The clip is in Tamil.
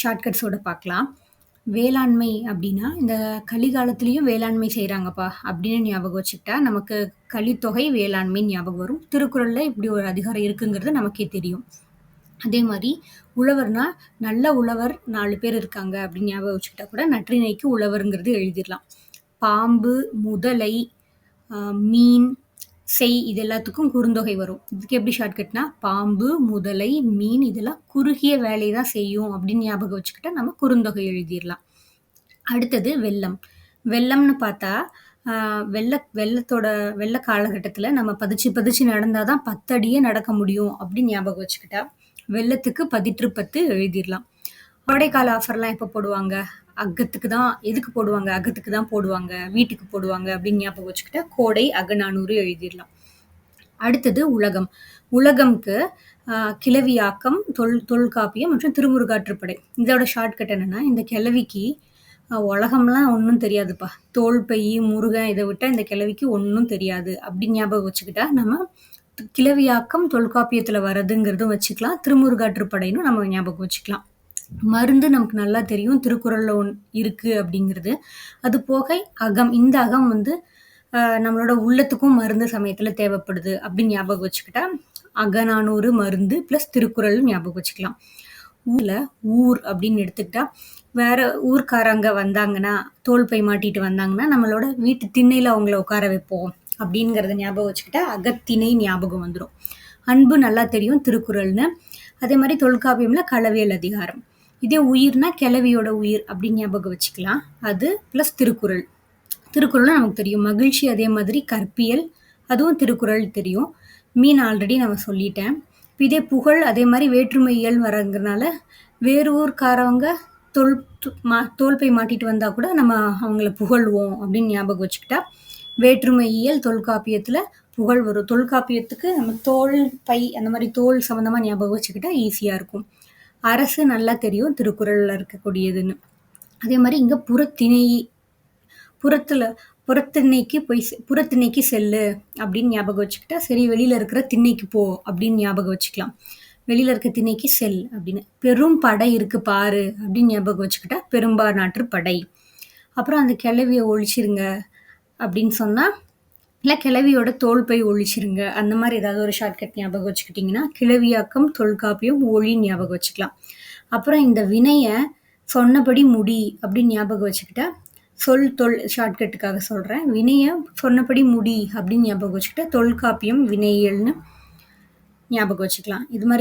ஷார்ட்கட்ஸோட பார்க்கலாம். வேளாண்மை அப்படின்னா, இந்த கலிகாலத்துலேயும் வேளாண்மை செய்கிறாங்கப்பா அப்படின்னு ஞாபகம் வச்சுக்கிட்டா, நமக்கு கலித்தொகை, வேளாண்மை ஞாபகம் வரும். திருக்குறளில் இப்படி ஒரு அதிகாரம் இருக்குங்கிறது நமக்கே தெரியும். அதே மாதிரி உழவர்னா, நல்ல உழவர் நாலு பேர் இருக்காங்க அப்படின்னு ஞாபகம் வச்சுக்கிட்டா கூட, நற்றிணைக்கு உழவர்ங்கிறது எழுதிடலாம் பாம்பு, முதலை, மீன், செய் இது எல்லாத்துக்கும் குறுந்தொகை வரும். இதுக்கு எப்படி ஷார்ட்கட்னா, பாம்பு, முதலை, மீன் இதெல்லாம் குறுகிய வேலையை தான் செய்யும் அப்படின்னு ஞாபகம் வச்சுக்கிட்டா, நம்ம குறுந்தொகை எழுதிடலாம் அடுத்தது வெள்ளம். வெள்ளம்னு பார்த்தா, வெள்ள வெள்ளத்தோட வெள்ள காலகட்டத்தில் நம்ம பதிச்சு பதிச்சு நடந்தால் தான் பத்தடியே நடக்க முடியும் அப்படின்னு ஞாபகம் வச்சுக்கிட்டா, வெள்ளத்துக்கு பதிற்று பத்து எழுதிடலாம் கோடைக்கால ஆஃபர்லாம் எப்போ போடுவாங்க? அகத்துக்கு தான் எதுக்கு போடுவாங்க? அகத்துக்கு தான் போடுவாங்க. வீட்டுக்கு போடுவாங்க அப்படின்னு ஞாபகம் வச்சுக்கிட்டா, கோடை அகநானூறு எழுதிடலாம் அடுத்தது உலகம். உலகம்க்கு கிளவியாக்கம், தொல் தொல்காப்பியம் மற்றும் திருமுருகாற்றுப்படை. இதோட ஷார்ட்கட் என்னன்னா, இந்த கிழவிக்கு உலகம்லாம் ஒன்றும் தெரியாதுப்பா. தோல் பை முருகன் இதை விட்டால் இந்த கிழவிக்கு ஒன்றும் தெரியாது. அப்படி ஞாபகம் வச்சுக்கிட்டா, நம்ம கிளவியாக்கம் தொல்காப்பியத்தில் வரதுங்கிறதும் வச்சுக்கலாம். திருமுருகாற்றுப்படைன்னு நம்ம ஞாபகம் வச்சுக்கலாம். மருந்து நமக்கு நல்லா தெரியும். திருக்குறளில் ஒன் இருக்குது அப்படிங்கிறது. அது போக அகம். இந்த அகம் வந்து நம்மளோட உள்ளத்துக்கும் மருந்து சமயத்தில் தேவைப்படுது அப்படின்னு ஞாபகம் வச்சுக்கிட்டா, அகநானூறு மருந்து ப்ளஸ் திருக்குறள் ஞாபகம் வச்சுக்கலாம். ஊரில் ஊர் அப்படின்னு எடுத்துக்கிட்டா, வேற ஊர்க்காரங்க வந்தாங்கன்னா, தோல் பை மாட்டிட்டு வந்தாங்கன்னா, நம்மளோட வீட்டு திண்ணையில் அவங்கள உட்கார வைப்போம் அப்படிங்கிறத ஞாபகம் வச்சுக்கிட்டா, அகத்திணை ஞாபகம் வந்துடும் அன்பு நல்லா தெரியும் திருக்குறள்னு. அதே மாதிரி தொல்காப்பியம்ல களவியல் அதிகாரம். இதே உயிர்னா கிளவியோட உயிர் அப்படின்னு ஞாபகம் வச்சுக்கலாம். அது பிளஸ் திருக்குறள். திருக்குறளும் நமக்கு தெரியும். மகிழ்ச்சி அதே மாதிரி கற்பியல், அதுவும் திருக்குறள் தெரியும். மீன் ஆல்ரெடி நான் சொல்லிட்டேன். இப்போ இதே புகழ் அதே மாரி வேற்றுமையியல் வரங்கிறனால, வேறு ஊர்க்காரவங்க தோல் மா தோல்பை மாட்டிட்டு வந்தால் கூட நம்ம அவங்கள புகழ்வோம் அப்படின்னு ஞாபகம் வச்சுக்கிட்டா, வேற்றுமையியல் தொல்காப்பியத்தில் புகழ் வரும். தொல்காப்பியத்துக்கு நம்ம தோல் பை அந்த மாதிரி தோல் சம்மந்தமாக ஞாபகம் வச்சுக்கிட்டா ஈஸியாக இருக்கும். அரசு நல்லா தெரியும் திருக்குறளில் இருக்கக்கூடியதுன்னு. அதே மாதிரி இங்கே புறத்திணை புறத்தில் புறத்திணைக்கு போய் செ புறத்திணைக்கு செல்லு அப்படின்னு ஞாபகம் வச்சுக்கிட்டா, சரி வெளியில் இருக்கிற திண்ணைக்கு போ அப்படின்னு ஞாபகம் வச்சுக்கலாம். வெளியில் இருக்க திணைக்கு செல் அப்படின்னு. பெரும் படை இருக்கு பாரு அப்படின்னு ஞாபகம் வச்சுக்கிட்டா, பெரும்பா நாட்டு படை. அப்புறம் அந்த கிளவியை ஒழிச்சிருங்க அப்படின்னு சொன்னால் இல்லை கிழவியோட தோல் பை ஒழிச்சிருங்க. அந்த மாதிரி ஏதாவது ஒரு ஷார்ட்கட் ஞாபகம் வச்சுக்கிட்டிங்கன்னா கிளவியாக்கம், தொல்காப்பியம், ஒளி ஞாபகம் வச்சுக்கலாம். அப்புறம் இந்த வினையை சொன்னபடி முடி அப்படின்னு ஞாபகம் வச்சுக்கிட்டா, சொல் தொல் ஷார்ட்கட்டுக்காக சொல்றேன். வினையை சொன்னபடி முடி அப்படின்னு ஞாபகம் வச்சுக்கிட்டா, தொல்காப்பியம், வினையல்னு ஞாபகம் வச்சுக்கலாம். இது மாதிரி